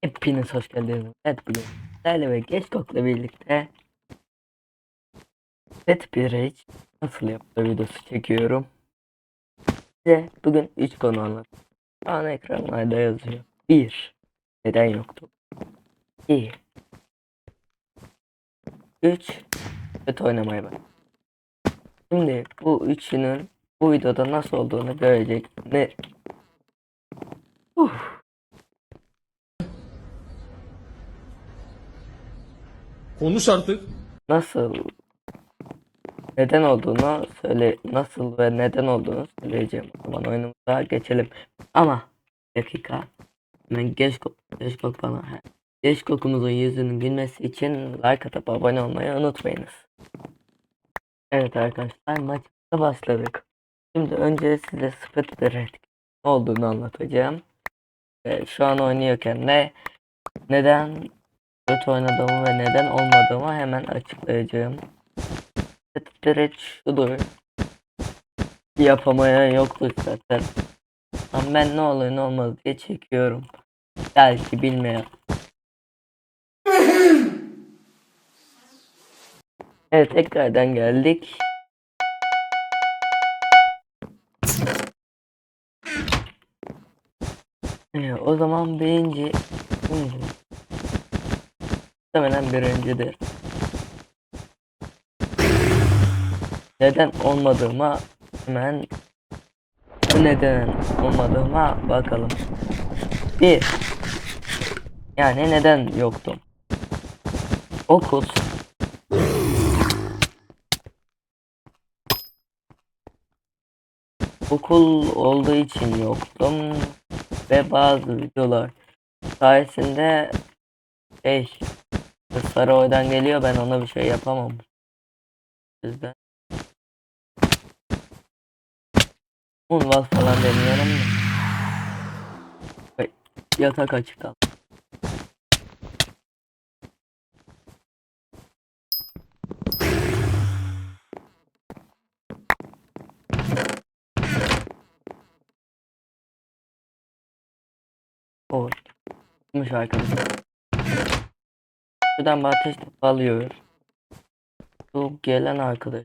Hepiniz hoş geldiniz. Evet bugün Değerli ve Geçkok'la birlikte Pet Bridge nasıl yapılır videosu çekiyorum. Size bugün 3 konu anlatacağım. Şu an ekranlarda yazıyor. 1. Neden yoktu? 2. 3. Kötü oynamayı bak. Şimdi bu üçünün bu videoda nasıl olduğunu görecek. Ne? Uf. Konuş artık. nasıl neden olduğunu söyle nasıl ve neden olduğunu söyleyeceğim. O oyunumuza geçelim. Ama bir dakika. Hemen geç geç kok bana. Geç kokumuzun yüzünün gülmesi için like atıp abone olmayı unutmayınız. Evet arkadaşlar maçımıza başladık. Şimdi önce size Red ne olduğunu anlatacağım. Ve şu an oynuyorken de neden kötü oynadığımı ve neden olmadığımı hemen açıklayacağım. Direkt şudur. Yapamayan yoktur zaten. Ama ben ne olur ne olmaz diye çekiyorum. Belki bilmeyen. Evet tekrardan geldik. Ee, o zaman birinci Muhtemelen birincidir. Neden olmadığıma hemen neden olmadığıma bakalım. Bir. Yani neden yoktum? Okul. Okul olduğu için yoktum ve bazı videolar sayesinde şey sarı oydan geliyor ben ona bir şey yapamam. O yüzden Unval falan deniyorum da. Ay, Yatak açık kal. Oy. Tutmuş arkadaşlar. Şuradan ateş topu alıyor. Bu gelen arkadaş.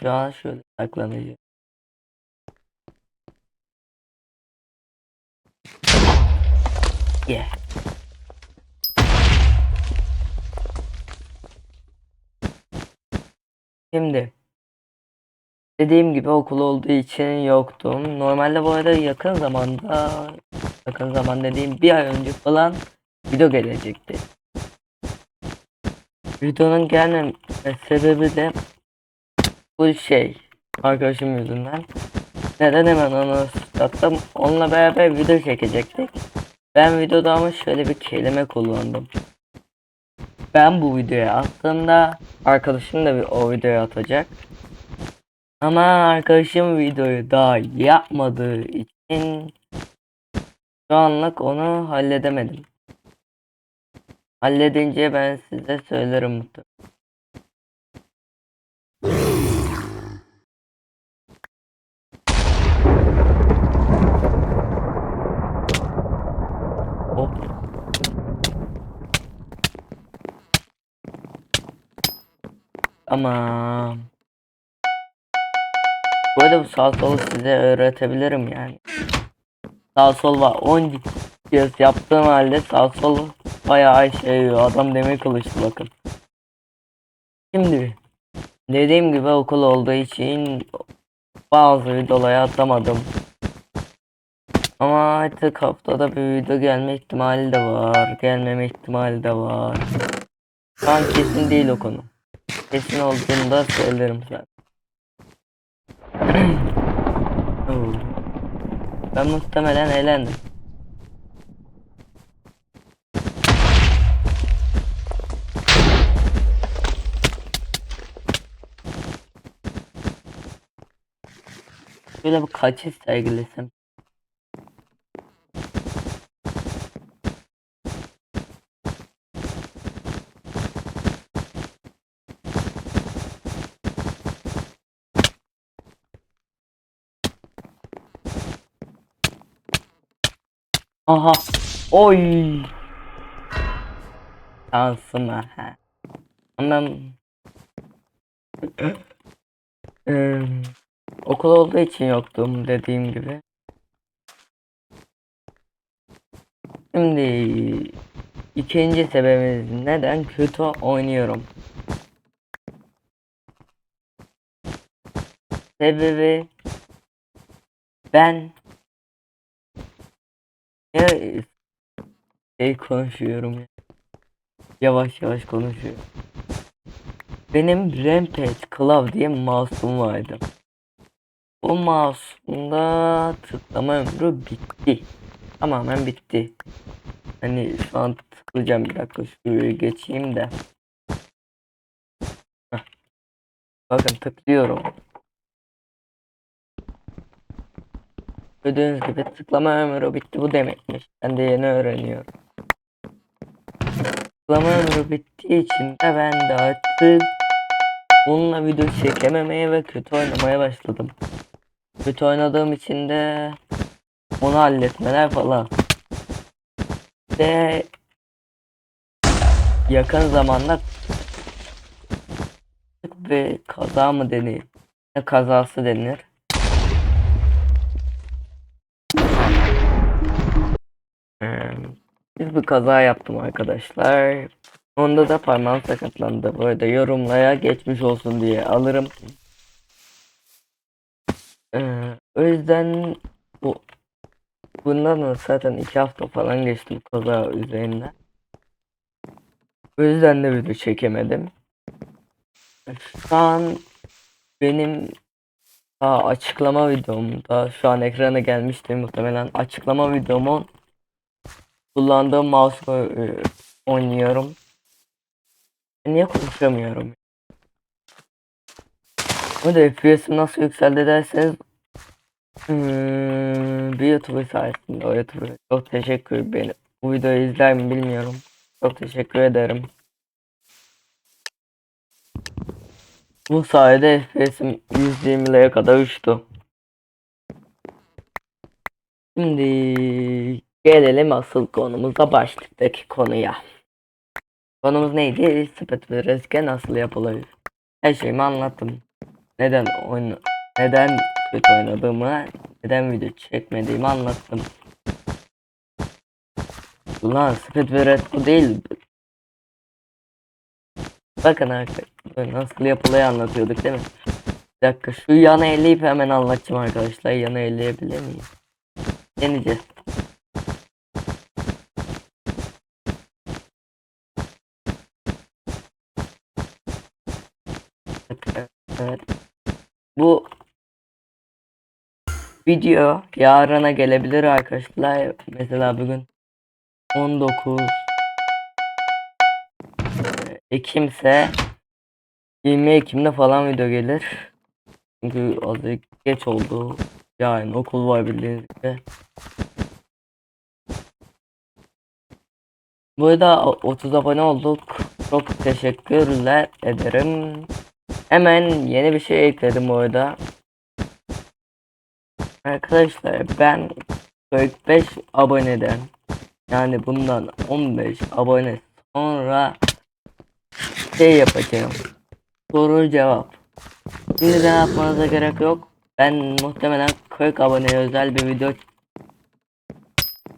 Şu an şöyle saklanacağım. Yeah. Şimdi dediğim gibi okul olduğu için yoktum. Normalde bu arada yakın zamanda yakın zaman dediğim bir ay önce falan video gelecekti. Videonun gelmem sebebi de bu şey arkadaşım yüzünden. Neden hemen onu attım? Onunla beraber video çekecektik. Ben videoda ama şöyle bir kelime kullandım. Ben bu videoyu attığımda arkadaşım da bir o videoyu atacak. Ama arkadaşım videoyu daha yapmadığı için şu anlık onu halledemedim. Halledince ben size söylerim muhtemelen. Ama arada bu sağ solu size öğretebilirim yani. Sağ sol var 10 kez yaptığım halde sağ sol bayağı şey. Adam demir kılıçlı bakın. Şimdi dediğim gibi okul olduğu için bazı videoları atamadım. Ama artık haftada bir video gelme ihtimali de var. Gelmeme ihtimali de var. Şu kesin değil o konu. Kesin olduğunda söylerim. Oo. ben muhtemelen eğlendim. Şöyle bir kaçış sergilesem. Aha. Oy. Şansıma ha. Ondan Eee, okul olduğu için yoktum dediğim gibi. Şimdi ikinci sebebimiz neden kötü oynuyorum. Sebebi ben ya şey konuşuyorum ya. Yavaş yavaş konuşuyorum. Benim Rampage Club diye mouse'um vardı. O mouse'umda tıklama ömrü bitti. Tamamen bitti. Hani şu an tıklayacağım bir dakika şuraya geçeyim de. Bakın tıklıyorum. Gördüğünüz gibi tıklama ömrü bitti bu demekmiş. Ben de yeni öğreniyorum. Tıklama ömrü bittiği için de ben de artık bununla video çekememeye ve kötü oynamaya başladım. Kötü oynadığım için de onu halletmeler falan. Ve yakın zamanda bir kaza mı denir? Ne kazası denir? Ee, biz bir kaza yaptım arkadaşlar. Onda da parmağım sakatlandı. Böyle yorumlaya geçmiş olsun diye alırım. Ee, o yüzden bu bundan da zaten iki hafta falan geçti bu kaza üzerinden. O yüzden de video çekemedim. Şu an benim daha açıklama videomda şu an ekrana gelmişti muhtemelen açıklama videomun kullandığım mouse e, oynuyorum. Niye konuşamıyorum? Bu da FPS'im nasıl yükseldi derseniz hmm, bir YouTuber sayesinde o YouTuber çok teşekkür ederim. Bu videoyu izler mi bilmiyorum. Çok teşekkür ederim. Bu sayede FPS'im 120'lere kadar uçtu. Şimdi gelelim asıl konumuza başlıktaki konuya. Konumuz neydi? Sepet ve rezge nasıl yapılır? Her şeyimi anlattım. Neden oyun neden kötü oynadığımı, neden video çekmediğimi anlattım. Ulan sepet ve red bu değil. Bakın arkadaşlar nasıl yapılayı anlatıyorduk değil mi? Bir dakika şu yana elleyip hemen anlatacağım arkadaşlar. Yana elleyebilir miyim? Deneyeceğiz. Evet. Bu video yarına gelebilir arkadaşlar. Mesela bugün 19 Ekim'se 20 Ekim'de falan video gelir. Çünkü azıcık geç oldu. Yani okul var bildiğiniz gibi. Bu arada 30 abone olduk. Çok teşekkürler ederim. Hemen yeni bir şey ekledim orada. Arkadaşlar ben 45 aboneden yani bundan 15 abone sonra şey yapacağım. Soru cevap. Şimdi de yapmanıza gerek yok. Ben muhtemelen 40 aboneye özel bir video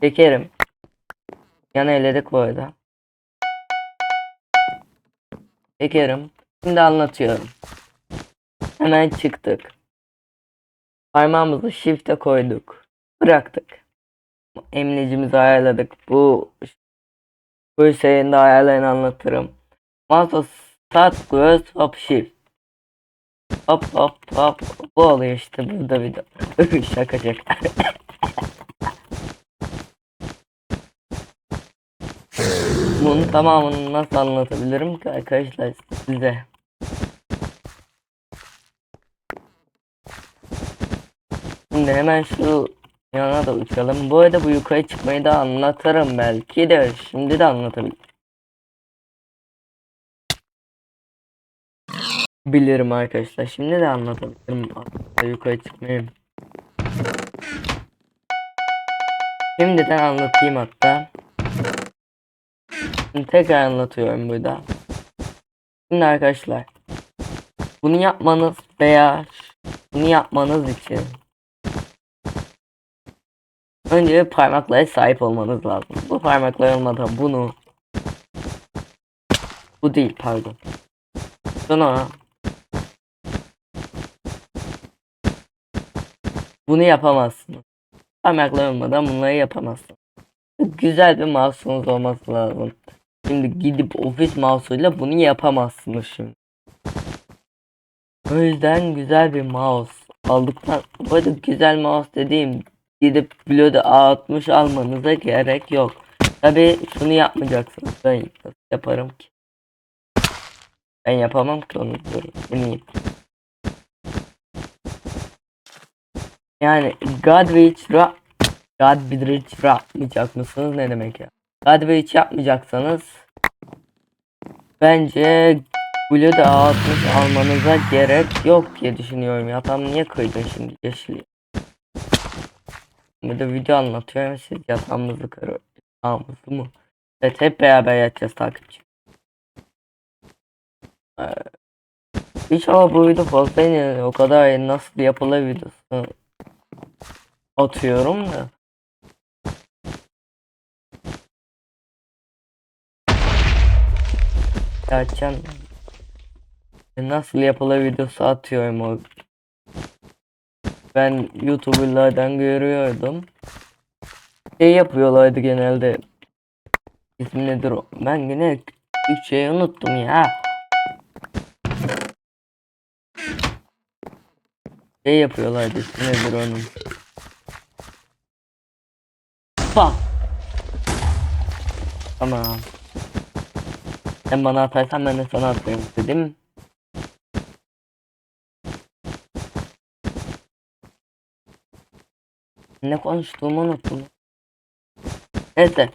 çekerim. Yana eledik bu arada. Çekerim. Şimdi anlatıyorum. Hemen çıktık. Parmağımızı shift'e koyduk. Bıraktık. Emniyetimizi ayarladık. Bu bu Hüseyin'de ayarlayın anlatırım. Mouse start close hop shift. Hop hop hop. Bu oluyor işte burada video. şaka şaka. Bunun tamamını nasıl anlatabilirim ki arkadaşlar size? Şimdi hemen şu yana da uçalım. Bu arada bu yukarı çıkmayı da anlatırım belki de şimdi de anlatabilirim. Bilirim arkadaşlar. Şimdi de anlatabilirim. Yukarı çıkmayı. Şimdiden anlatayım hatta. Şimdi tekrar anlatıyorum burada. Şimdi arkadaşlar bunu yapmanız veya bunu yapmanız için önce parmaklara sahip olmanız lazım. Bu parmaklar olmadan bunu bu değil pardon. Sonra bunu yapamazsınız. Parmaklar olmadan bunları yapamazsınız. Güzel bir mouse'unuz olması lazım. Şimdi gidip ofis mouse'uyla bunu yapamazsınız şimdi. O yüzden güzel bir mouse aldıktan bu arada güzel mouse dediğim gidip Blood'u A60 almanıza gerek yok. Tabi şunu yapmayacaksınız. Ben yaparım ki? Ben yapamam ki onu. Eminim. Yani Godwitch Ra Godwitch yapmayacak mısınız ne demek ya? Godwitch yapmayacaksanız bence Blood A60 almanıza gerek yok diye düşünüyorum ya. Tam niye kıydın şimdi yeşili? Burada video anlatıyorum siz yatağımızı kırıyor. Yatağımızı mı? Evet hep beraber yatacağız takipçi. Ee, İnşallah bu video fazla. O kadar nasıl yapılır atıyorum da. Gerçekten nasıl yapılır videosu atıyorum o. Ben YouTuber'lardan görüyordum. Şey yapıyorlardı genelde. İsmi nedir o? Ben yine Türkçeyi unuttum ya. Şey yapıyorlardı ismi nedir onun? Bak. Tamam. Sen bana atarsan ben de sana atayım dedim. Ne konuştuğumu unuttum. Neyse.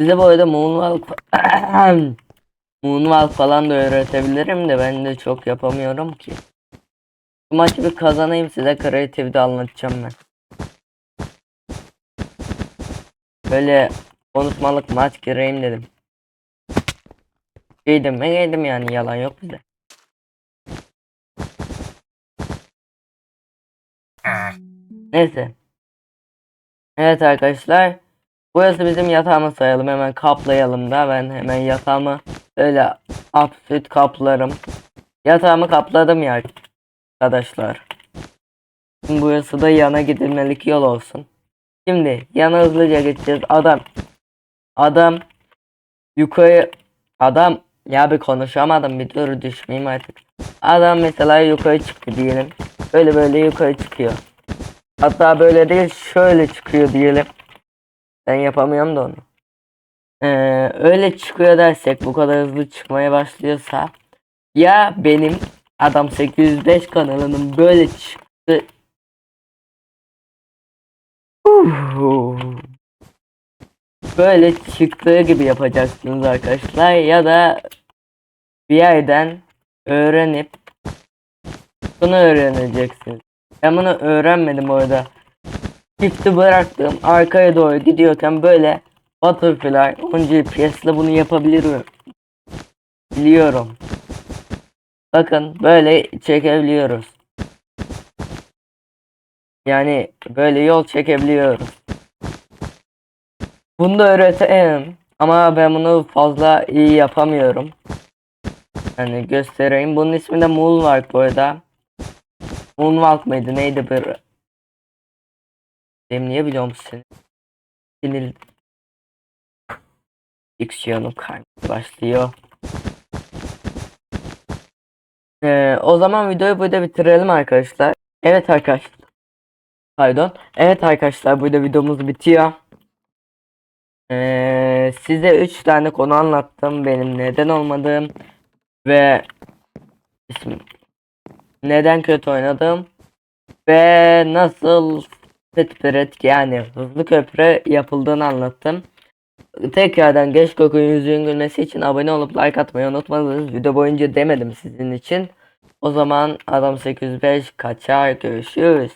Size bu arada Moonwalk Moonwalk falan da öğretebilirim de ben de çok yapamıyorum ki. Bu maçı bir kazanayım size kreatifde anlatacağım ben. Böyle konuşmalık maç gireyim dedim. Giydim mi giydim yani yalan yok bize. Neyse. Evet arkadaşlar. Burası bizim yatağımız sayalım. Hemen kaplayalım da ben hemen yatağımı böyle absürt kaplarım. Yatağımı kapladım ya arkadaşlar. Şimdi burası da yana gidilmelik yol olsun. Şimdi yana hızlıca gideceğiz. Adam. Adam. Yukarı. Adam. Ya bir konuşamadım bir dur düşmeyeyim artık. Adam mesela yukarı çıktı diyelim. Böyle böyle yukarı çıkıyor. Hatta böyle değil şöyle çıkıyor diyelim. Ben yapamıyorum da onu. Ee, öyle çıkıyor dersek bu kadar hızlı çıkmaya başlıyorsa ya benim adam 805 kanalının böyle çıktı böyle çıktığı gibi yapacaksınız arkadaşlar ya da bir yerden öğrenip bunu öğreneceksiniz. Ben bunu öğrenmedim orada. Çifti bıraktım arkaya doğru gidiyorken böyle Butterfly 10 GPS ile bunu yapabilirim. Biliyorum. Bakın böyle çekebiliyoruz. Yani böyle yol çekebiliyoruz. Bunu da öğreteyim. Ama ben bunu fazla iyi yapamıyorum. Yani göstereyim. Bunun ismi de Moonwalk bu arada. Moonwalk mıydı neydi bir benim niye biliyor musun seni? Sinir diksiyonum kaymaya başlıyor. Ee, o zaman videoyu burada bitirelim arkadaşlar. Evet arkadaşlar. Pardon. Evet arkadaşlar burada videomuz bitiyor. Ee, size 3 tane konu anlattım. Benim neden olmadığım ve ismim neden kötü oynadım ve nasıl Petperet yani hızlı köprü yapıldığını anlattım. Tekrardan geç kokun yüzüğün gülmesi için abone olup like atmayı unutmadınız. Video boyunca demedim sizin için. O zaman adam 805 kaçar görüşürüz.